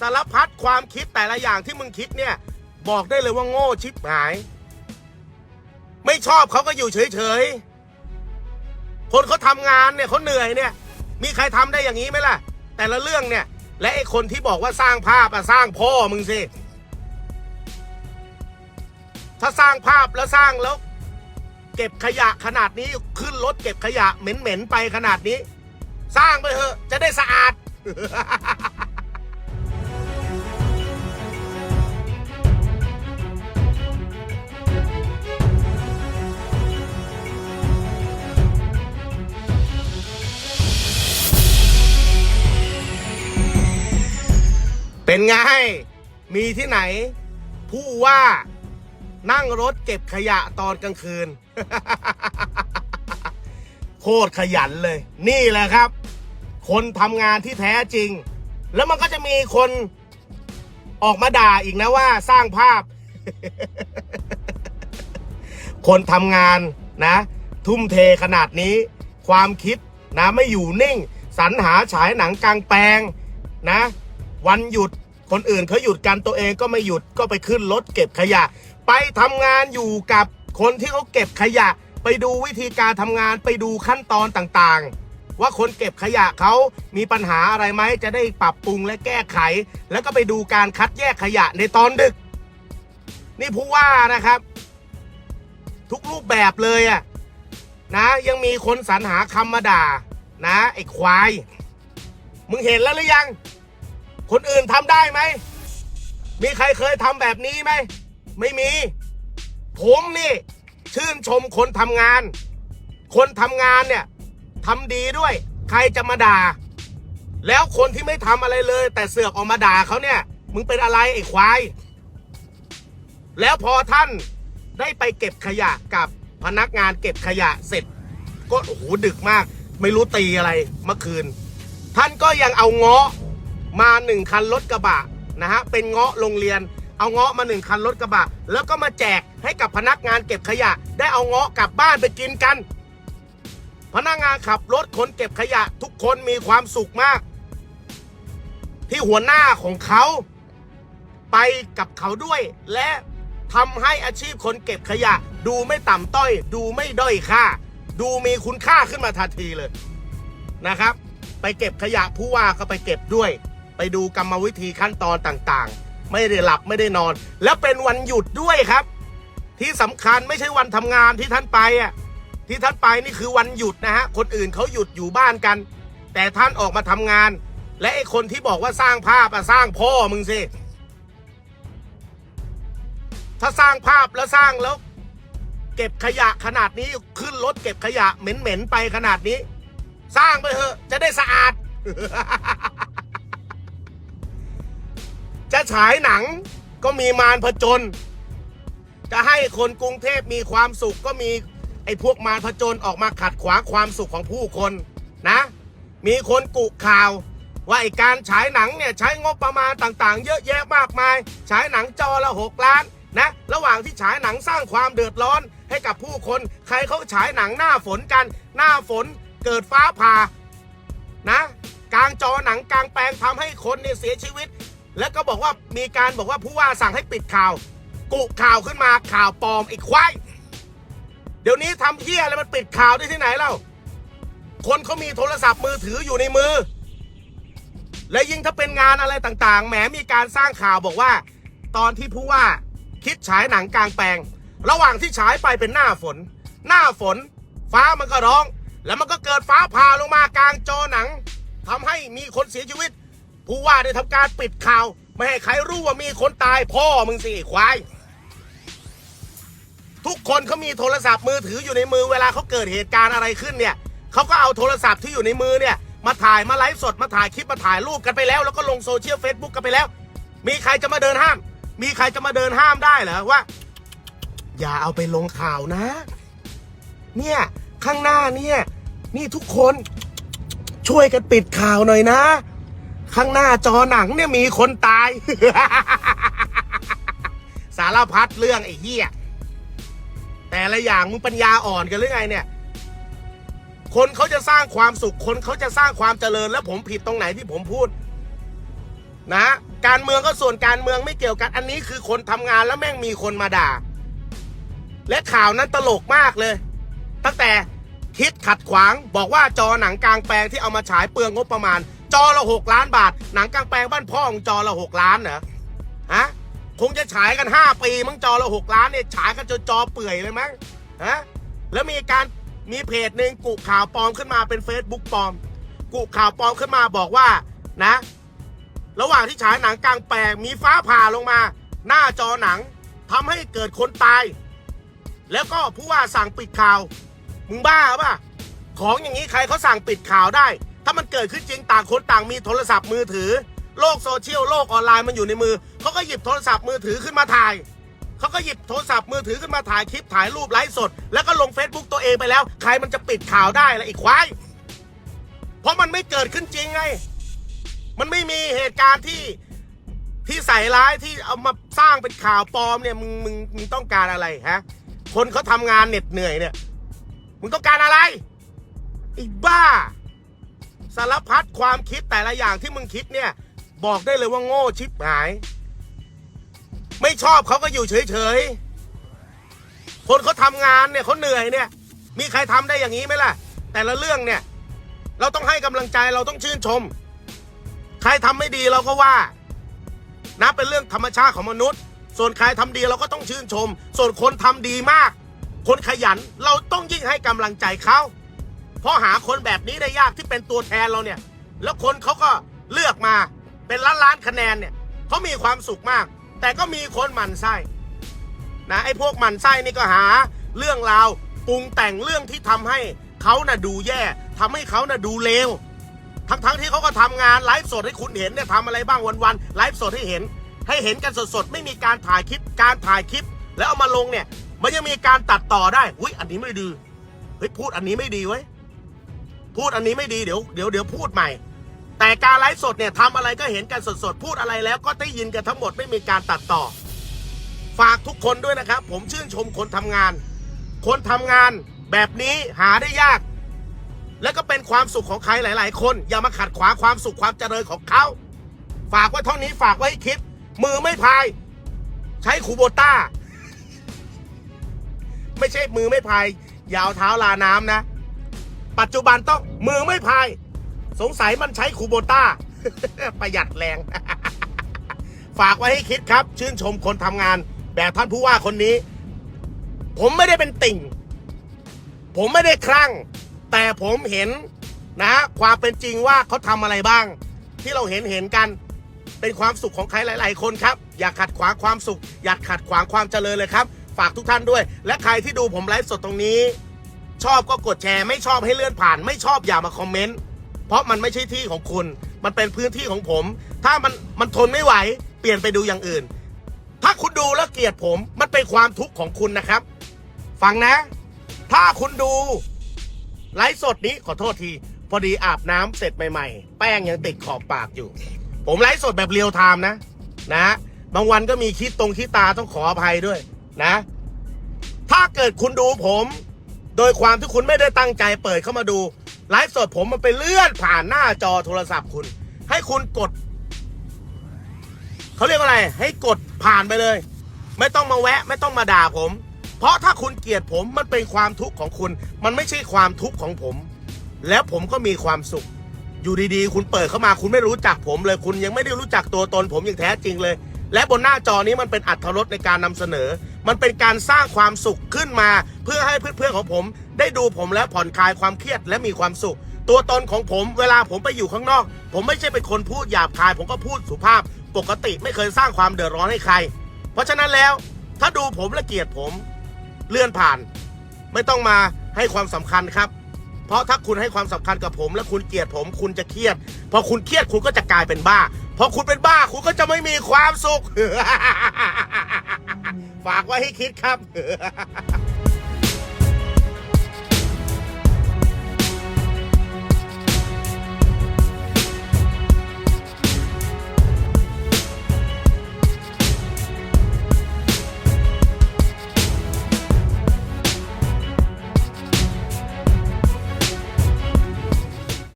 สารพัดความคิดแต่ละอย่างที่มึงคิดเนี่ย บอกได้เลยว่าโง่ชิบหาย ไม่ชอบเขาก็อยู่เฉยๆ คนเขาทำงานเนี่ยเขาเหนื่อยเนี่ย มีใครทำได้อย่างนี้ไหมล่ะ แต่ละเรื่องเนี่ย และไอ้คนที่บอกว่าสร้างภาพอะสร้างพ่อมึงสิถ้าสร้างภาพแล้วสร้างแล้ว เก็บขยะขนาดนี้ขึ้นรถเก็บขยะเหม็นๆไปขนาดนี้ สร้างไปเถอะจะได้สะอาด เป็นไง มีที่ไหน ผู้ว่านั่งรถเก็บขยะตอนกลางคืน โคตรขยันเลย นี่แหละครับ คนทำงานที่แท้จริง แล้วมันก็จะมีคนออกมาด่าอีกนะว่าสร้างภาพ คนทำงานนะ ทุ่มเทขนาดนี้ ความคิดนะไม่อยู่นิ่ง สรรหาฉายหนังกลางแปลงนะ วันหยุดคนอื่นเขาหยุดกันตัวเองก็ไม่หยุดก็ไปขึ้นรถเก็บขยะ ไปทำงานอยู่กับคนที่เขาเก็บขยะ ไปดูวิธีการทำงานไปดูขั้นตอนต่างๆ ว่าคนเก็บขยะเขามีปัญหาอะไรไหมจะได้ปรับปรุงและแก้ไข แล้วก็ไปดูการคัดแยกขยะในตอนดึก นี่ผู้ว่านะครับ ทุกรูปแบบเลยอะนะยังมีคนสรรหาคำมาด่านะไอ้ควาย มึงเห็นแล้วหรือยัง คนอื่นทำได้ไหม มีใครเคยทำแบบนี้ไหม ไม่มี ผมนี่ ชื่นชมคนทำงาน คนทำงานเนี่ยทำดีด้วย ใครจะมาด่า แล้วคนที่ไม่ทำอะไรเลย แต่เสือกออกมาด่าเขาเนี่ย มึงเป็นอะไรไอ้ควาย แล้วพอท่านได้ไปเก็บขยะกับพนักงานเก็บขยะเสร็จ ก็โอ้โหดึกมาก ไม่รู้ตีอะไรเมื่อคืน ท่านก็ยังเอาเงาะ มาหนึ่งคันรถกระบะนะฮะเป็นเงาะโรงเรียน เอาเงาะมาหนึ่งคันรถกระบะ แล้วก็มาแจกให้กับพนักงานเก็บขยะ ได้เอาเงาะกลับบ้านไปกินกัน พนักงานขับรถคนเก็บขยะ ทุกคนมีความสุขมาก ที่หัวหน้าของเขาไปกับเขาด้วย และทำให้อาชีพคนเก็บขยะ ดูไม่ต่ำต้อย ดูไม่ด้อยค่า ดูมีคุณค่าขึ้นมาทันทีเลยนะครับ ไปเก็บขยะผู้ว่าก็ไปเก็บด้วย ไปดูกรรมวิธีขั้นตอนต่างๆ ไม่ได้หลับไม่ได้นอน แล้วเป็นวันหยุดด้วยครับ ที่สำคัญไม่ใช่วันทำงานที่ท่านไปอะที่ท่านไปนี่คือวันหยุดนะฮะคนอื่นเขาหยุดอยู่บ้านกัน แต่ท่านออกมาทำงาน และไอ้คนที่บอกว่าสร้างภาพอะสร้างพ่อมึงสิถ้าสร้างภาพแล้วสร้างแล้ว เก็บขยะขนาดนี้ขึ้นรถเก็บขยะเหม็นๆไปขนาดนี้ สร้างไปเถอะจะได้สะอาด จะฉายหนังก็มีมารผจญจะให้คนกรุงเทพมีความสุขก็มีไอ้พวกมารผจญออกมาขัดขวางความสุขของผู้คนนะ มีคนกุข่าว ว่าไอ้การฉายหนังเนี่ยใช้งบประมาณต่างๆ เยอะแยะมากมาย ฉายหนังจอละหกล้านนะ ระหว่างที่ฉายหนังสร้างความเดือดร้อนให้กับผู้คน ใครเขาฉายหนังหน้าฝนกัน หน้าฝนเกิดฟ้าผ่านะ กลางจอหนังกลางแปลงทำให้คนเนี่ยเสียชีวิต แล้วก็บอกว่ามีการบอกว่าผู้ว่าสั่งให้ปิดข่าว กุข่าวขึ้นมาข่าวปลอมไอ้ควายเดี๋ยวนี้ทำเหี้ยอะไรมันปิดข่าวได้ที่ไหนเล่าคนเขามีโทรศัพท์มือถืออยู่ในมือ และยิ่งถ้าเป็นงานอะไรต่างๆแหมมีการสร้างข่าวบอกว่า ตอนที่ผู้ว่าคิดฉายหนังกลางแปลง ระหว่างที่ฉายไปเป็นหน้าฝน หน้าฝน ฟ้ามันก็ร้อง แล้วมันก็เกิดฟ้าผ่าลงมากลางจอหนังทำให้มีคนเสียชีวิต ผู้ว่าได้ทำการปิดข่าว ไม่ให้ใครรู้ว่ามีคนตายพ่อมึงสิควาย ทุกคนเขามีโทรศัพท์มือถืออยู่ในมือเวลาเขาเกิดเหตุการณ์อะไรขึ้นเนี่ยเขาก็เอาโทรศัพท์ที่อยู่ในมือเนี่ย มาถ่ายมาไลฟ์สดมาถ่ายคลิปมาถ่ายรูปกันไปแล้ว แล้วก็ลงโซเชียลเฟซบุ๊กกันไปแล้ว มีใครจะมาเดินห้าม มีใครจะมาเดินห้ามได้เหรอว่า อย่าเอาไปลงข่าวนะ เนี่ยข้างหน้าเนี่ยนี่ทุกคนช่วยกันปิดข่าวหน่อยนะ ข้างหน้าจอหนังเนี่ยมีคนตาย สารพัดเรื่องไอ้เหี้ยแต่ละอย่างมึงปัญญาอ่อนกันหรือไงเนี่ย คนเขาจะสร้างความสุข คนเขาจะสร้างความเจริญแล้วผมผิดตรงไหนที่ผมพูด นะ การเมืองก็ส่วนการเมืองไม่เกี่ยวกันอันนี้คือคนทำงานแล้วแม่งมีคนมาด่า และข่าวนั้นตลกมากเลย ตั้งแต่คิดขัดขวางบอกว่าจอหนังกลางแปลงที่เอามาฉายเปลืองงบประมาณ จอละหกล้านบาท หนังกลางแปลงบ้านพ่อของจอละหกล้านเหรอฮะคงจะฉายกันห้าปีมั้งจอละหกล้านเนี่ยฉายกันจนจอเปื่อยเลยมั้งฮะแล้วมีการมีเพจหนึ่งกุข่าวปลอมขึ้นมาเป็น Facebook ปลอม กุข่าวปลอมขึ้นมาบอกว่านะ ระหว่างที่ฉายหนังกลางแปลงมีฟ้าผ่าลงมา หน้าจอหนังทำให้เกิดคนตาย แล้วก็ผู้ว่าสั่งปิดข่าว มึงบ้าป่ะของอย่างนี้ใครเขาสั่งปิดข่าวได้ ถ้ามันเกิดขึ้นจริงต่างคนต่างมีโทรศัพท์มือถือ โลกโซเชียลโลกออนไลน์มันอยู่ในมือเขาก็หยิบโทรศัพท์มือถือขึ้นมาถ่ายเขาก็หยิบโทรศัพท์มือถือขึ้นมาถ่ายคลิปถ่ายรูปไลฟ์สด แล้วก็ลง Facebook ตัวเองไปแล้ว ใครมันจะปิดข่าวได้ละอีกควายเพราะมันไม่เกิดขึ้นจริงไง มันไม่มีเหตุการณ์ที่ที่ใส่ร้ายที่เอามาสร้างเป็นข่าวปลอมเนี่ยมึงมึงมึงต้องการอะไรฮะ คนเขาทำงานเหน็ดเหนื่อยเนี่ยมึงต้องการอะไรไอ้บ้า สารพัดความคิดแต่ละอย่างที่มึงคิดเนี่ย บอกได้เลยว่าโง่ชิบหาย ไม่ชอบเขาก็อยู่เฉยๆ คนเขาทำงานเนี่ยเขาเหนื่อยเนี่ย มีใครทำได้อย่างนี้ไหมล่ะ แต่ละเรื่องเนี่ย เราต้องให้กำลังใจเราต้องชื่นชม ใครทำไม่ดีเราก็ว่า นะเป็นเรื่องธรรมชาติของมนุษย์ ส่วนใครทำดีเราก็ต้องชื่นชม ส่วนคนทำดีมาก คนขยันเราต้องยิ่งให้กำลังใจเขา เพราะหาคนแบบนี้ได้ยากที่เป็นตัวแทนเราเนี่ย แล้วคนเขาก็เลือกมาเป็นล้านล้านคะแนนเนี่ยเขามีความสุขมาก แต่ก็มีคนหมั่นไส้นะไอ้พวกหมั่นไส้นี่ก็หาเรื่องราวปรุงแต่งเรื่องที่ทำให้เขาน่ะดูแย่ทำให้เขาน่ะดูเลวทั้งๆที่เขาก็ทำงานไลฟ์สดให้คุณเห็นเนี่ยทำอะไรบ้างวันๆไลฟ์สดให้เห็น ให้เห็นกันสดๆไม่มีการถ่ายคลิปการถ่ายคลิป แล้วเอามาลงเนี่ย มันยังมีการตัดต่อได้อุ้ยอันนี้ไม่ดีเฮ้ยพูดอันนี้ไม่ดีเว้ พูดอันนี้ไม่ดีเดี๋ยวเดี๋ยวเดี๋ยวพูดใหม่ แต่การไลฟ์สดเนี่ยทำอะไรก็เห็นกันสดๆ พูดอะไรแล้วก็ได้ยินกันทั้งหมดไม่มีการตัดต่อ ฝากทุกคนด้วยนะครับ ผมชื่นชมคนทำงาน คนทำงานแบบนี้หาได้ยาก และก็เป็นความสุขของใครหลาย ๆ คน อย่ามาขัดขวางความสุขความเจริญของเขาฝากไว้เท่านี้ฝากไว้ให้คิด มือไม่พาย ใช้คูโบต้า ไม่ใช่มือไม่พายยาวเท้าลาน้ำนะ ปัจจุบันต้องมือไม่พาย สงสัยมันใช้คูโบต้า ประหยัดแรง ฝากไว้ให้คิดครับ ชื่นชมคนทำงาน แบบท่านผู้ว่าคนนี้ ผมไม่ได้เป็นติ่ง ผมไม่ได้คลั่ง แต่ผมเห็นนะความเป็นจริงว่าเขาทำอะไรบ้าง ที่เราเห็นเห็นกันเป็นความสุขของใครหลาย ๆ คนครับ อย่าขัดขวางความสุข อย่าขัดขวางความเจริญเลยครับ ฝากทุกท่านด้วย และใครที่ดูผมไลฟ์สดตรงนี้ ชอบก็กดแชร์ไม่ชอบให้เลื่อนผ่าน ไม่ชอบอย่ามาคอมเมนต์เพราะมันไม่ใช่ที่ของคุณ มันเป็นพื้นที่ของผม ถ้ามันมันทนไม่ไหว เปลี่ยนไปดูอย่างอื่น ถ้าคุณดูแล้วเกลียดผม มันเป็นความทุกข์ของคุณนะครับ ฟังนะ ถ้าคุณดูไลฟ์สดนี้ขอโทษที พอดีอาบน้ำเสร็จใหม่ๆ แป้งยังติดขอบปากอยู่ ผมไลฟ์สดแบบเรียลไทม์นะ นะ บางวันก็มีคิดตรงคิดตาต้องขออภัยด้วยนะ ถ้าเกิดคุณดูผม โดยความที่คุณไม่ได้ตั้งใจเปิดเข้ามาดูไลฟ์สดผมมันไปเลื่อนผ่านหน้าจอโทรศัพท์คุณ ให้คุณกดเขาเรียกว่าอะไร ให้กดผ่านไปเลย ไม่ต้องมาแวะ ไม่ต้องมาด่าผม เพราะถ้าคุณเกลียดผมมันเป็นความทุกข์ของคุณ มันไม่ใช่ความทุกข์ของผม แล้วผมก็มีความสุข อยู่ดีๆ คุณเปิดเข้ามาคุณไม่รู้จักผมเลย คุณยังไม่ได้รู้จักตัวตนผมอย่างแท้จริงเลย และบนหน้าจอนี้มันเป็นอัตรสในการนำเสนอ มันเป็นการสร้างความสุขขึ้นมา เพื่อให้เพื่อนๆของผม ได้ดูผมแล้วผ่อนคลายความเครียดและมีความสุข ตัวตนของผมเวลาผมไปอยู่ข้างนอก ผมไม่ใช่เป็นคนพูดหยาบคาย ผมก็พูดสุภาพ ปกติไม่เคยสร้างความเดือดร้อนให้ใคร เพราะฉะนั้นแล้ว ถ้าดูผมและเกลียดผมเลื่อนผ่าน ไม่ต้องมาให้ความสำคัญครับ เพราะถ้าคุณให้ความสำคัญกับผม และคุณเกลียดผม คุณจะเครียด พอคุณเครียดคุณก็จะกลายเป็นบ้า พอคุณเป็นบ้าคุณก็จะไม่มีความสุข ฝากไว้ให้คิดครับ